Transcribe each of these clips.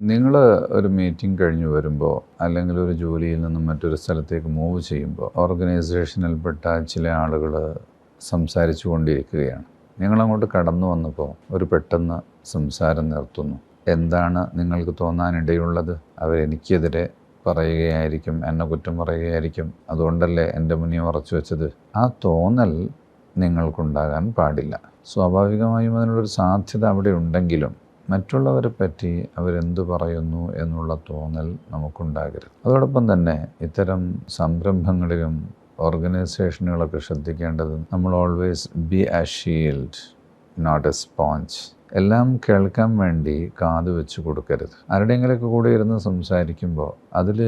നിങ്ങൾ ഒരു മീറ്റിംഗ് കഴിഞ്ഞ് വരുമ്പോൾ അല്ലെങ്കിൽ ഒരു ജോലിയിൽ നിന്നും മറ്റൊരു സ്ഥലത്തേക്ക് മൂവ് ചെയ്യുമ്പോൾ ഓർഗനൈസേഷനിൽപ്പെട്ട ചില ആളുകൾ സംസാരിച്ചു കൊണ്ടിരിക്കുകയാണ്. നിങ്ങളങ്ങോട്ട് കടന്നു വന്നപ്പോൾ ഒരു പെട്ടെന്ന് സംസാരം നിർത്തുന്നു. എന്താണ് നിങ്ങൾക്ക് തോന്നാനിടയുള്ളത്? അവരെനിക്കെതിരെ പറയുകയായിരിക്കും എന്നെ കുറ്റം പറയുകയായിരിക്കും. അതുകൊണ്ടല്ലേ എന്റെ മുന്നിൽ ഉറച്ചു വെച്ചത്? ആ തോന്നൽ നിങ്ങൾക്കുണ്ടാകാൻ പാടില്ല. സ്വാഭാവികമായും അതിനുള്ളൊരു സാധ്യത അവിടെ ഉണ്ടെങ്കിലും മറ്റുള്ളവരെ പറ്റി അവരെന്ത് പറയുന്നു എന്നുള്ള തോന്നൽ നമുക്കുണ്ടാകരുത്. അതോടൊപ്പം തന്നെ ഇത്തരം സംരംഭങ്ങളിലും ഓർഗനൈസേഷനുകളൊക്കെ ശ്രദ്ധിക്കേണ്ടത് നമ്മൾ always be a shield not a sponge എല്ലാം കേൾക്കാൻ വേണ്ടി കാത് വെച്ച് കൊടുക്കരുത്. ആരുടെയെങ്കിലൊക്കെ കൂടെ ഇരുന്ന് സംസാരിക്കുമ്പോൾ അതിൽ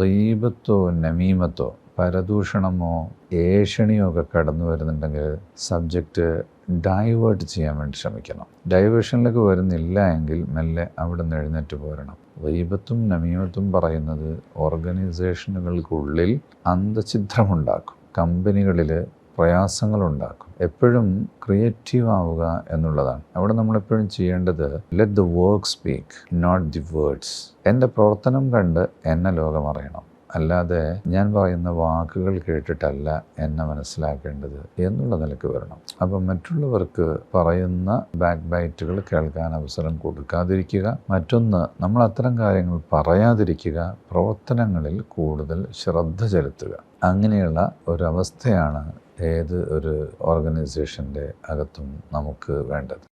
റീബത്തോ നമീമത്തോ പരദൂഷണമോ ഏഷണിയോ ഒക്കെ കടന്നു വരുന്നുണ്ടെങ്കിൽ സബ്ജക്റ്റ് ഡൈവേർട്ട് ചെയ്യാൻ വേണ്ടി ശ്രമിക്കണം. ഡൈവേർഷനിലേക്ക് വരുന്നില്ല എങ്കിൽ മെല്ലെ അവിടെ നിന്ന് എഴുന്നേറ്റ് പോരണം. വൈബത്തും നമീമത്തും പറയുന്നത് ഓർഗനൈസേഷനുകൾക്കുള്ളിൽ അന്തഛിദ്രമുണ്ടാക്കും കമ്പനികളിൽ പ്രയാസങ്ങളുണ്ടാക്കും. എപ്പോഴും ക്രിയേറ്റീവ് ആവുക എന്നുള്ളതാണ്. അവിടെ നമ്മളെപ്പോഴും ചെയ്യേണ്ടത് let the work speak not the words എന്റെ പ്രവർത്തനം കണ്ട് എന്നെ ലോകം അറിയണം അല്ലാതെ ഞാൻ പറയുന്ന വാക്കുകൾ കേട്ടിട്ടല്ല എന്നെ മനസ്സിലാക്കേണ്ടത് എന്നുള്ള നിലയ്ക്ക് വരണം. അപ്പം മറ്റുള്ളവർക്ക് പറയുന്ന ബാക്ക് ബൈറ്റുകൾ കേൾക്കാൻ അവസരം കൊടുക്കാതിരിക്കുക. മറ്റൊന്ന് നമ്മൾ അത്തരം കാര്യങ്ങൾ പറയാതിരിക്കുക. പ്രവർത്തനങ്ങളിൽ കൂടുതൽ ശ്രദ്ധ ചെലുത്തുക. അങ്ങനെയുള്ള ഒരവസ്ഥയാണ് ഏത് ഒരു ഓർഗനൈസേഷന്റെ അകത്തും നമുക്ക് വേണ്ടത്.